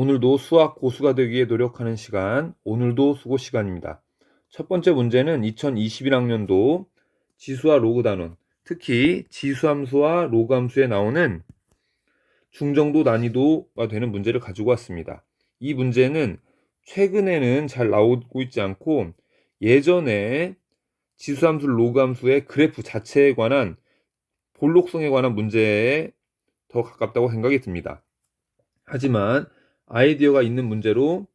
오늘도 수학 고수가 되기 위해 노력하는 시간, 오늘도 수고 시간입니다. 첫 번째 문제는 2021학년도 지수와 로그 단원, 특히 지수함수와 로그 함수에 나오는 중정도 난이도가 되는 문제를 가지고 왔습니다. 이 문제는 최근에는 잘 나오고 있지 않고 예전에 지수함수, 로그 함수의 그래프 자체에 관한 볼록성에 관한 문제에 더 가깝다고 생각이 듭니다. 하지만 아이디어가 있는 문제로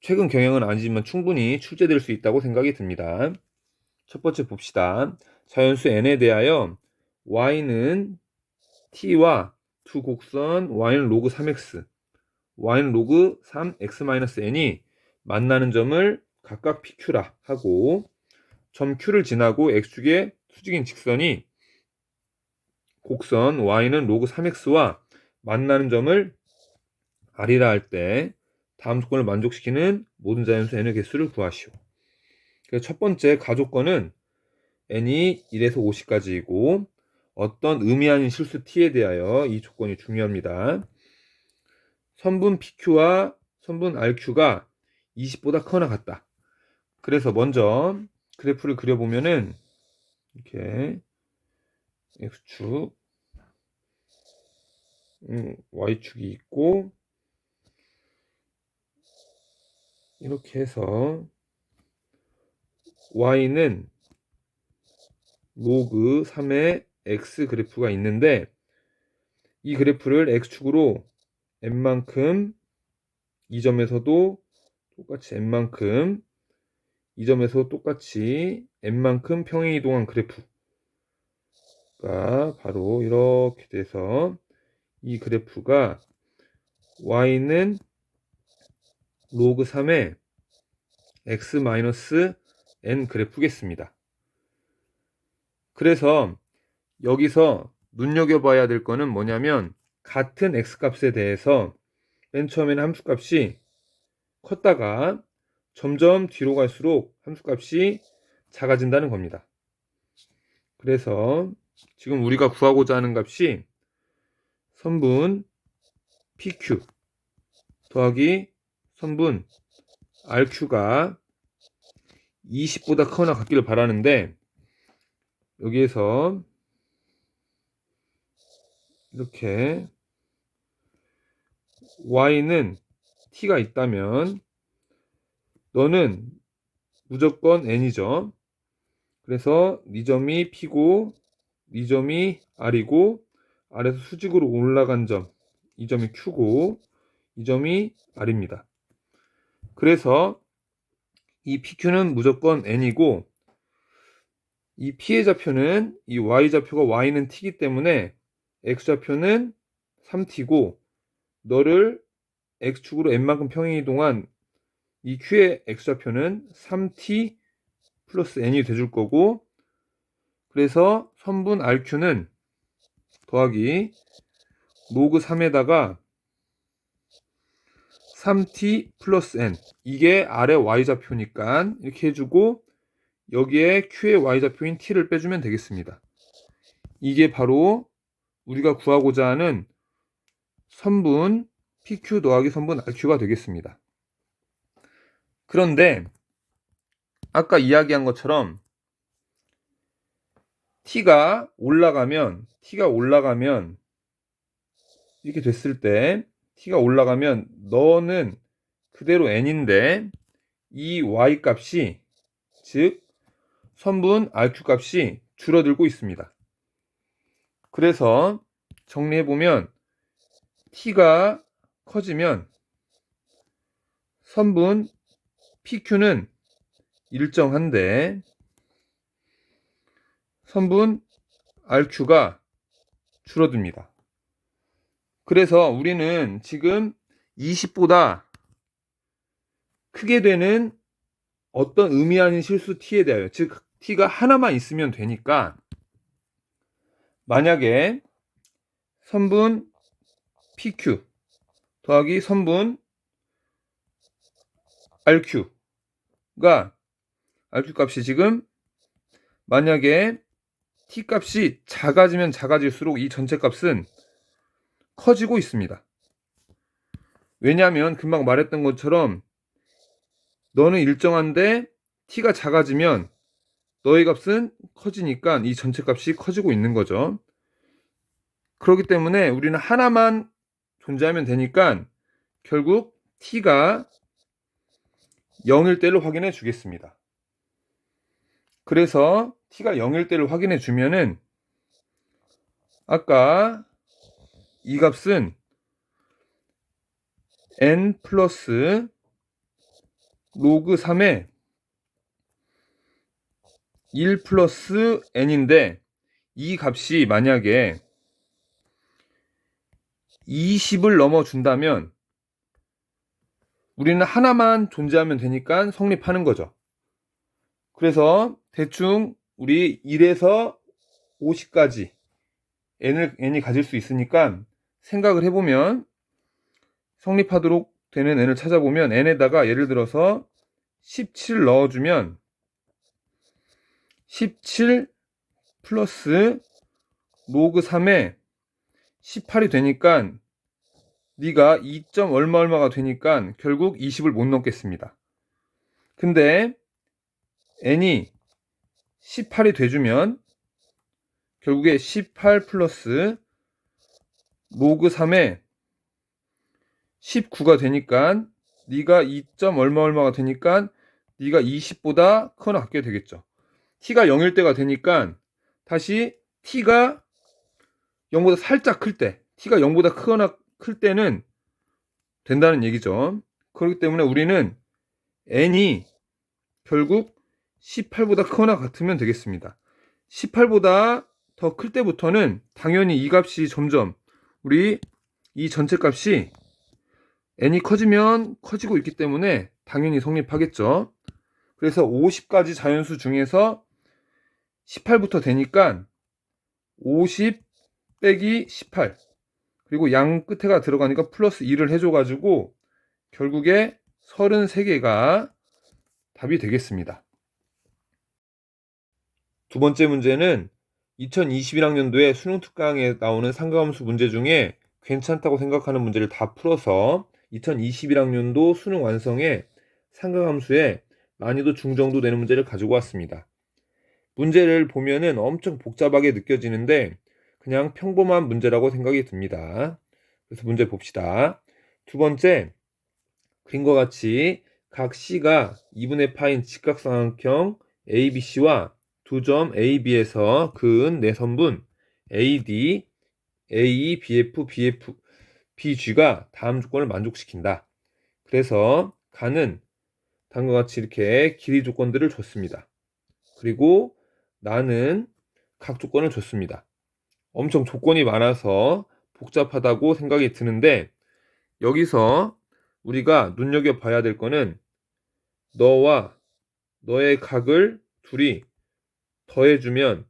최근 경향은 아니지만 충분히 출제될 수 있다고 생각이 듭니다. 첫 번째 봅시다. 자연수 n에 대하여 y는 t와 두 곡선 y는 로그 3x, y는 로그 3x-n이 만나는 점을 각각 pq라 하고 점 q를 지나고 x축의 수직인 직선이 곡선 y는 로그 3x와 만나는 점을 r이라 할 때 다음 조건을 만족시키는 모든 자연수 n의 개수를 구하시오. 첫 번째 가조건은 n이 1에서 50까지이고 어떤 의미 아닌 실수 t에 대하여 이 조건이 중요합니다. 선분 pq와 선분 rq가 20보다 커나 같다. 그래서 먼저 그래프를 그려보면은 이렇게 x축, 음, y축이 있고 이렇게 해서 y는 로그 3의 x 그래프가 있는데 이 그래프를 x축으로 n만큼 이 점에서도 똑같이 n만큼 이 점에서 똑같이 n만큼 평행 이동한 그래프가 바로 이렇게 돼서 이 그래프가 y는 로그 3의 x-n 그래프겠습니다. 그래서 여기서 눈여겨봐야 될 거는 뭐냐면 같은 x값에 대해서 맨 처음에는 함수값이 컸다가 점점 뒤로 갈수록 함수값이 작아진다는 겁니다. 그래서 지금 우리가 구하고자 하는 값이 선분 PQ 더하기 선분 RQ가 20보다 크거나 같기를 바라는데 여기에서 이렇게 y는 t가 있다면 너는 무조건 n이죠. 그래서 이 점이 p고 이 점이 r이고 아래서 수직으로 올라간 점, 이 점이 q고 이 점이 r입니다. 그래서 이 PQ는 무조건 n이고 이 P의 좌표는 이 Y 좌표가 Y는 T이기 때문에 X 좌표는 3T고 너를 X축으로 N만큼 평행 이동한 이 Q의 X 좌표는 3T 플러스 N이 돼줄 거고 그래서 선분 RQ는 더하기 로그 3에다가 3t 플러스 n 이게 아래 y좌표니까 이렇게 해주고 여기에 q의 y좌표인 t를 빼주면 되겠습니다. 이게 바로 우리가 구하고자 하는 선분 pq 더하기 선분 rq가 되겠습니다. 그런데 아까 이야기한 것처럼 t가 올라가면 t가 올라가면 이렇게 됐을 때 t가 올라가면 너는 그대로 n인데 이 y 값이 즉 선분 rq 값이 줄어들고 있습니다. 그래서 정리해 보면 t가 커지면 선분 pq는 일정한데 선분 rq가 줄어듭니다. 그래서 우리는 지금 20보다 크게 되는 어떤 의미 아닌 실수 t에 대하여 즉 t가 하나만 있으면 되니까 만약에 선분 pq 더하기 선분 rq가 rq 값이 지금 만약에 t 값이 작아지면 작아질수록 이 전체 값은 커지고 있습니다. 왜냐하면 금방 말했던 것처럼 너는 일정한데 t가 작아지면 너의 값은 커지니까 이 전체 값이 커지고 있는 거죠. 그렇기 때문에 우리는 하나만 존재하면 되니까 결국 t가 0일 때를 확인해 주겠습니다. 그래서 t가 0일 때를 확인해 주면은 아까 이 값은 n 플러스 로그 3의 1 플러스 n인데 이 값이 만약에 20을 넘어준다면 우리는 하나만 존재하면 되니까 성립하는 거죠. 그래서 대충 우리 1에서 50까지 n을, n이 가질 수 있으니까 생각을 해보면 성립하도록 되는 n을 찾아보면 n에다가 예를 들어서 17 넣어주면 17 플러스 로그 3에 18이 되니까 네가 2. 얼마 얼마가 되니까 결국 20을 못 넘겠습니다. 근데 n이 18이 돼주면 결국에 18 플러스 로그 3에 19가 되니까 네가 2. 얼마 얼마가 되니까 네가 20보다 크거나 같게 되겠죠. t가 0일 때가 되니까 다시 t가 0보다 살짝 클 때, t가 0보다 크거나 클 때는 된다는 얘기죠. 그렇기 때문에 우리는 n이 결국 18보다 크거나 같으면 되겠습니다. 18보다 더 클 때부터는 당연히 이 값이 점점 우리 이 전체 값이 n이 커지면 커지고 있기 때문에 당연히 성립하겠죠. 그래서 50가지 자연수 중에서 18부터 되니까 50 빼기 18 그리고 양 끝에가 들어가니까 플러스 2를 해줘가지고 결국에 33개가 답이 되겠습니다. 두 번째 문제는 2021학년도에 수능 특강에 나오는 상가함수 문제 중에 괜찮다고 생각하는 문제를 다 풀어서 2021학년도 수능 완성에 상가함수에 난이도 중정도 되는 문제를 가지고 왔습니다. 문제를 보면은 엄청 복잡하게 느껴지는데 그냥 평범한 문제라고 생각이 듭니다. 그래서 문제 봅시다. 두 번째, 그림과 같이 각 C가 2분의 파인 직각삼각형 ABC와 두 점 AB에서 그은 내선분 AD, AE, BF, BF, BG가 다음 조건을 만족시킨다. 그래서 가는 다음과 같이 이렇게 길이 조건들을 줬습니다. 그리고 나는 각 조건을 줬습니다. 엄청 조건이 많아서 복잡하다고 생각이 드는데 여기서 우리가 눈여겨봐야 될 거는 너와 너의 각을 둘이 더해주면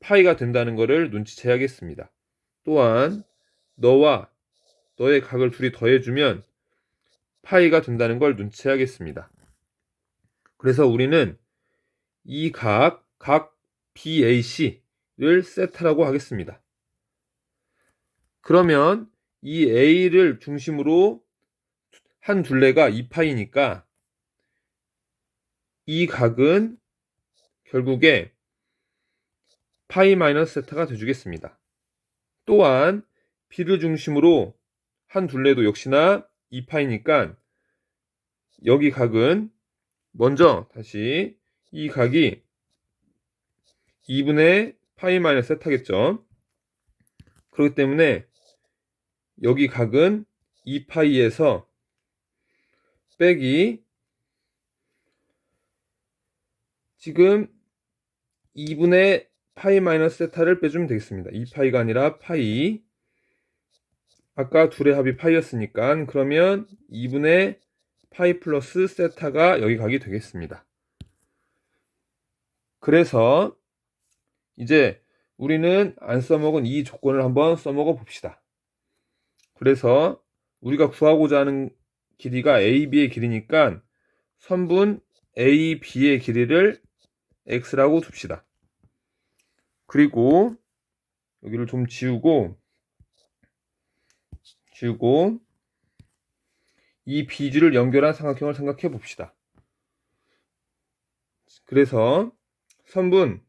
파이가 된다는 것을 눈치채야겠습니다. 또한 너와 너의 각을 둘이 더해주면 파이가 된다는 걸 눈치채야겠습니다. 그래서 우리는 이 각, 각 BAC를 세타라고 하겠습니다. 그러면 이 A를 중심으로 한 둘레가 2파이니까 이 각은 결국에 파이 마이너스 세타가 되주겠습니다. 또한 B를 중심으로 한 둘레도 역시나 2파이니까 여기 각은 먼저 다시 이 각이 2분의 파이 마이너스 세타겠죠. 그렇기 때문에 여기 각은 2파이에서 빼기 지금 2분의 파이 마이너스 세타를 빼주면 되겠습니다. 2파이가 아니라 파이 아까 둘의 합이 파이였으니까 그러면 2분의 파이 플러스 세타가 여기 각이 되겠습니다. 그래서 이제 우리는 안 써먹은 이 조건을 한번 써먹어 봅시다. 그래서 우리가 구하고자 하는 길이가 AB의 길이니까 선분 AB의 길이를 X라고 둡시다. 그리고 여기를 좀 지우고 지우고 이 비주를 연결한 삼각형을 생각해 봅시다. 그래서 선분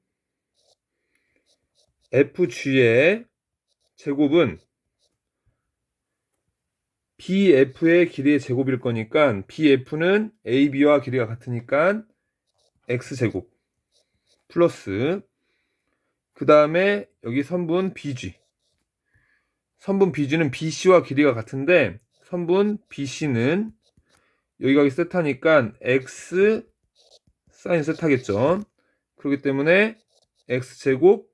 FG의 제곱은 BF의 길이의 제곱일 거니까 BF는 AB와 길이가 같으니까 X제곱 플러스 그 다음에 여기 선분 BG 선분 BG는 BC와 길이가 같은데 선분 BC는 여기가 세타니까 X 사인 세타겠죠. 그렇기 때문에 X제곱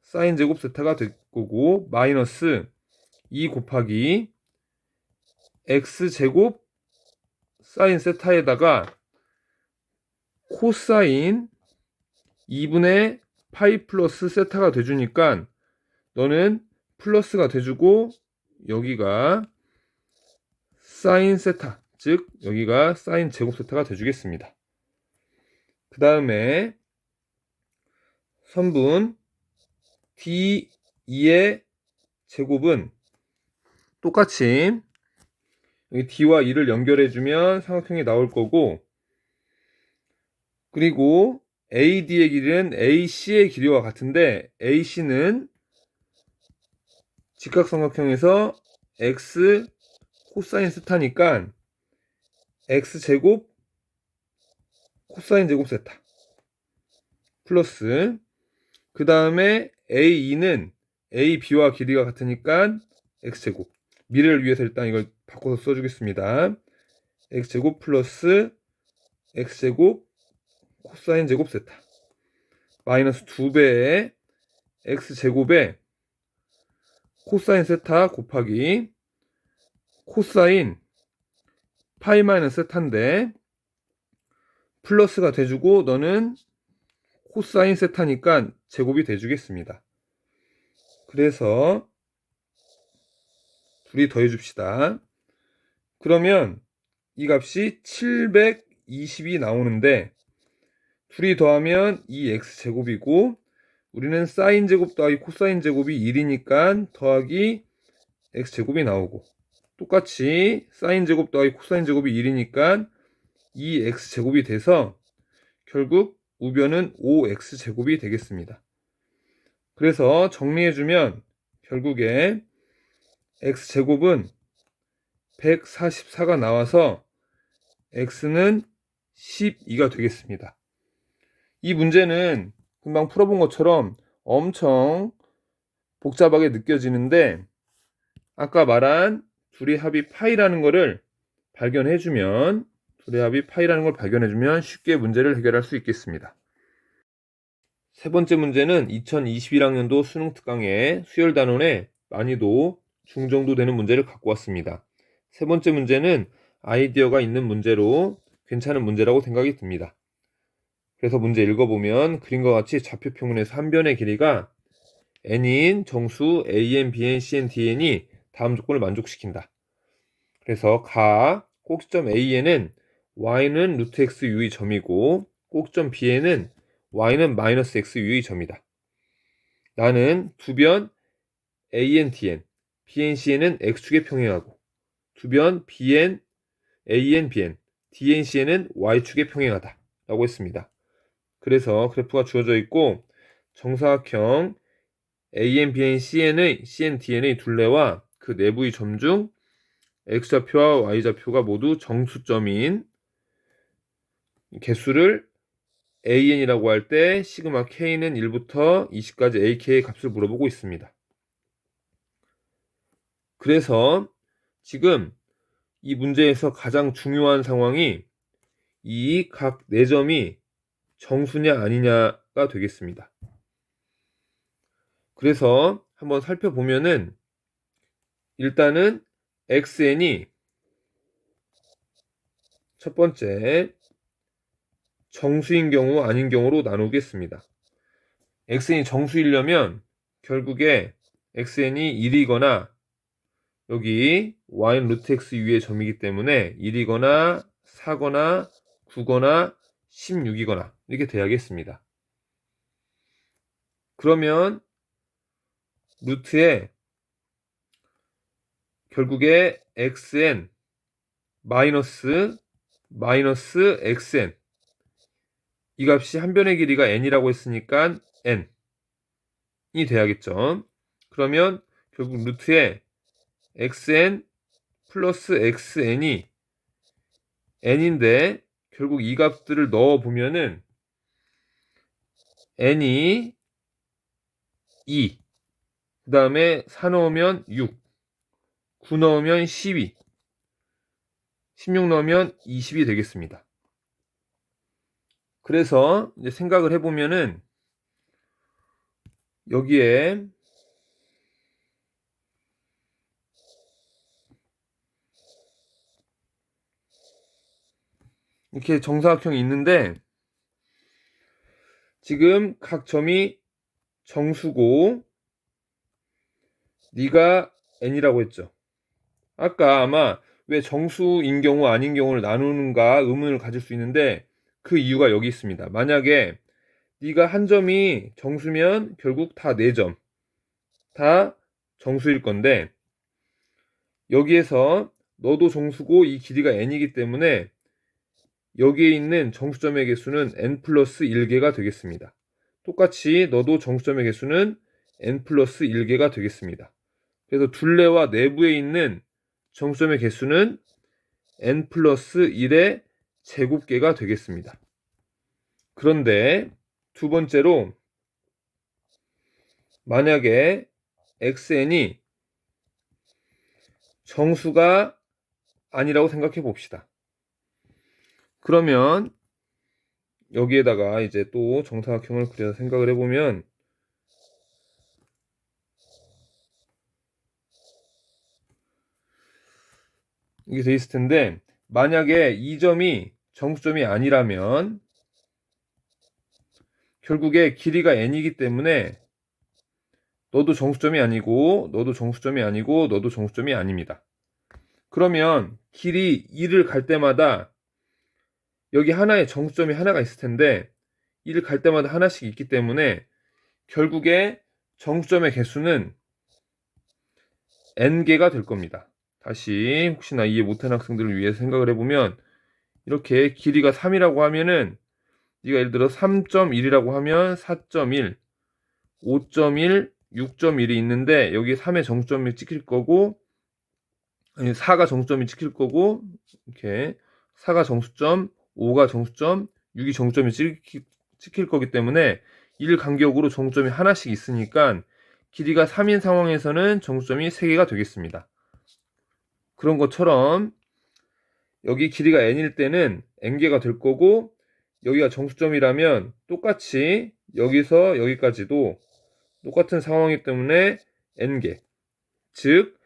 사인 제곱 세타가 될 거고 마이너스 2 곱하기 x제곱 사인 세타에다가 코사인 2분의 파이 플러스 세타가 돼주니까 너는 플러스가 돼주고 여기가 사인 세타 즉 여기가 사인 제곱 세타가 돼주겠습니다. 그 다음에 선분 D2의 제곱은 똑같이 여기 D와 E를 연결해주면 삼각형이 나올 거고 그리고 AD의 길이는 AC의 길이와 같은데 AC는 직각삼각형에서 X 코사인 세타니까 X제곱 코사인 제곱 세타 플러스 그 다음에 AE는 AB와 길이가 같으니까 X제곱 미래를 위해서 일단 이걸 바꿔서 써주겠습니다. x제곱 플러스 x제곱 코사인 제곱 세타 마이너스 2배의 x제곱에 코사인 세타 곱하기 코사인 파이 마이너스 세타인데 플러스가 돼주고 너는 코사인 세타니까 제곱이 돼주겠습니다. 그래서 둘이 더해줍시다. 그러면 이 값이 720이 나오는데 둘이 더하면 2x 제곱이고 우리는 사인 제곱 더하기 코사인 제곱이 1이니까 더하기 x 제곱이 나오고 똑같이 사인 제곱 더하기 코사인 제곱이 1이니까 2x 제곱이 돼서 결국 우변은 5x 제곱이 되겠습니다. 그래서 정리해주면 결국에 x제곱은 144가 나와서 x는 12가 되겠습니다. 이 문제는 금방 풀어본 것처럼 엄청 복잡하게 느껴지는데 아까 말한 둘의 합이 파이라는 것을 발견해주면 둘의 합이 파이라는 걸 발견해주면 쉽게 문제를 해결할 수 있겠습니다. 세 번째 문제는 2021학년도 수능 특강의 수열 단원의 난이도 중정도 되는 문제를 갖고 왔습니다. 세 번째 문제는 아이디어가 있는 문제로 괜찮은 문제라고 생각이 듭니다. 그래서 문제 읽어보면 그림과 같이 좌표평면에서 한 변의 길이가 n인 정수 an, bn, cn, dn이 다음 조건을 만족시킨다. 그래서 가 꼭지점 an은 y는 루트 x u의 점이고 꼭지점 bn은 y는 마이너스 x u의 점이다. 나는 두 변 an, dn BNC에는 X축에 평행하고 두 변 BN, AN, BN, DNC에는 Y축에 평행하다 라고 했습니다. 그래서 그래프가 주어져 있고 정사각형 AN, BN, CN의 CN, DN의 둘레와 그 내부의 점 중 X좌표와 Y좌표가 모두 정수점인 개수를 AN이라고 할 때 시그마 K는 1부터 20까지 AK의 값을 물어보고 있습니다. 그래서 지금 이 문제에서 가장 중요한 상황이 이 각 4점이 정수냐 아니냐가 되겠습니다. 그래서 한번 살펴보면은 일단은 xn이 첫 번째 정수인 경우 아닌 경우로 나누겠습니다. xn이 정수이려면 결국에 xn이 1이거나 여기 y는 루트 x 위의 점이기 때문에 1이거나 4거나 9거나 16이거나 이렇게 돼야겠습니다. 그러면 루트에 결국에 xn 마이너스 마이너스 xn 이 값이 한 변의 길이가 n이라고 했으니까 n이 돼야겠죠. 그러면 결국 루트에 xn 플러스 xn이 n인데 결국 이 값들을 넣어 보면은 n이 2, 그 다음에 4 넣으면 6, 9 넣으면 12, 16 넣으면 20이 되겠습니다. 그래서 생각을 해보면은 여기에 이렇게 정사각형이 있는데 지금 각 점이 정수고 네가 n이라고 했죠. 아까 아마 왜 정수인 경우 아닌 경우를 나누는가 의문을 가질 수 있는데 그 이유가 여기 있습니다. 만약에 네가 한 점이 정수면 결국 다 네 점 다 정수일 건데 여기에서 너도 정수고 이 길이가 n이기 때문에 여기에 있는 정수점의 개수는 n 플러스 1개가 되겠습니다. 똑같이 너도 정수점의 개수는 n 플러스 1개가 되겠습니다. 그래서 둘레와 내부에 있는 정수점의 개수는 n 플러스 1의 제곱개가 되겠습니다. 그런데 두 번째로 만약에 xn이 정수가 아니라고 생각해 봅시다. 그러면 여기에다가 이제 또 정사각형을 그려서 생각을 해보면 이게 돼 있을 텐데 만약에 이 점이 정수점이 아니라면 결국에 길이가 n이기 때문에 너도 정수점이 아니고 너도 정수점이 아니고 너도 정수점이 아닙니다. 그러면 길이 2를 갈 때마다 여기 하나의 정수점이 하나가 있을 텐데 2를 갈 때마다 하나씩 있기 때문에 결국에 정수점의 개수는 n개가 될 겁니다. 다시 혹시나 이해 못한 학생들을 위해서 생각을 해보면 이렇게 길이가 3이라고 하면은 네가 예를 들어 3.1이라고 하면 4.1, 5.1, 6.1이 있는데 여기 3의 정점이 찍힐 거고 아니 4가 정점이 찍힐 거고 이렇게 4가 정수점, 5가 정수점, 6이 정점이 찍힐, 찍힐 거기 때문에 1 간격으로 정수점이 하나씩 있으니까 길이가 3인 상황에서는 정수점이 3개가 되겠습니다. 그런 것처럼 여기 길이가 n일 때는 n개가 될 거고 여기가 정수점이라면 똑같이 여기서 여기까지도 똑같은 상황이기 때문에 n개 즉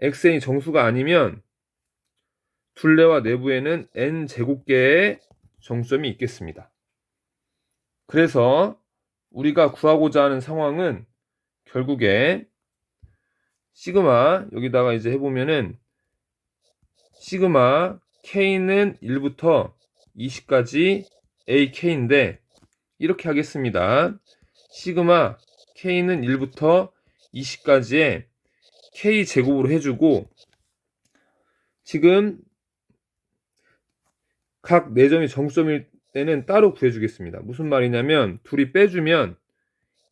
xn이 정수가 아니면 둘레와 내부에는 n 제곱개의 정수점이 있겠습니다. 그래서 우리가 구하고자 하는 상황은 결국에 시그마 여기다가 이제 해보면은 시그마 k는 1부터 20까지 ak인데 이렇게 하겠습니다. 시그마 k는 1부터 20까지의 k 제곱으로 해주고 지금 각 4점이 정수점일 때는 따로 구해주겠습니다. 무슨 말이냐면 둘이 빼주면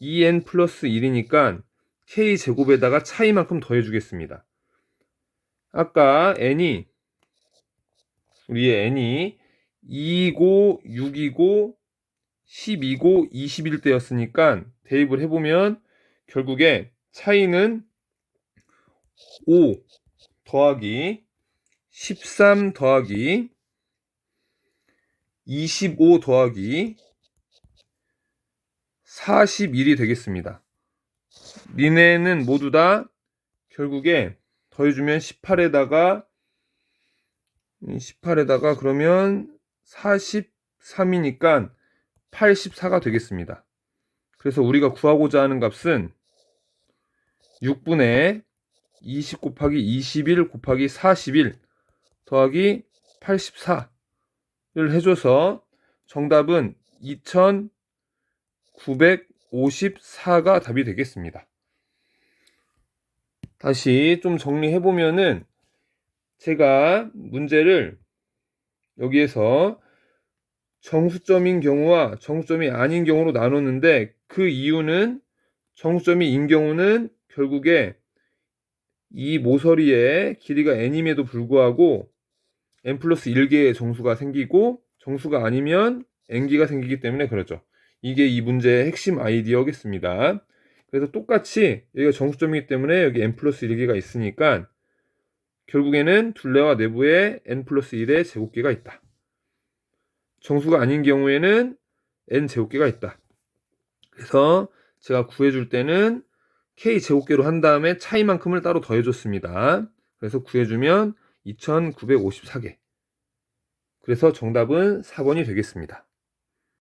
2n 플러스 1이니까 k 제곱에다가 차이만큼 더해주겠습니다. 아까 n이 우리의 n이 2고 6이고 10이고 20일 때였으니까 대입을 해보면 결국에 차이는 5 더하기 13 더하기 25 더하기 41이 되겠습니다. 니네는 모두 다 결국에 더해주면 18에다가 18에다가 그러면 43이니까 84가 되겠습니다. 그래서 우리가 구하고자 하는 값은 6분의 20 곱하기 21 곱하기 41 더하기 84를 해줘서 정답은 2954가 답이 되겠습니다. 다시 좀 정리해 보면은 제가 문제를 여기에서 정수점인 경우와 정수점이 아닌 경우로 나눴는데 그 이유는 정수점이 인 경우는 결국에 이 모서리의 길이가 n임에도 불구하고 n 플러스 1개의 정수가 생기고 정수가 아니면 n기가 생기기 때문에 그렇죠. 이게 이 문제의 핵심 아이디어겠습니다. 그래서 똑같이 여기가 정수점이기 때문에 여기 n 플러스 1개가 있으니까 결국에는 둘레와 내부에 n 플러스 1의 제곱계가 있다. 정수가 아닌 경우에는 n 제곱계가 있다. 그래서 제가 구해줄 때는 k 제곱계로 한 다음에 차이만큼을 따로 더해줬습니다. 그래서 구해주면 2954개. 그래서 정답은 4번이 되겠습니다.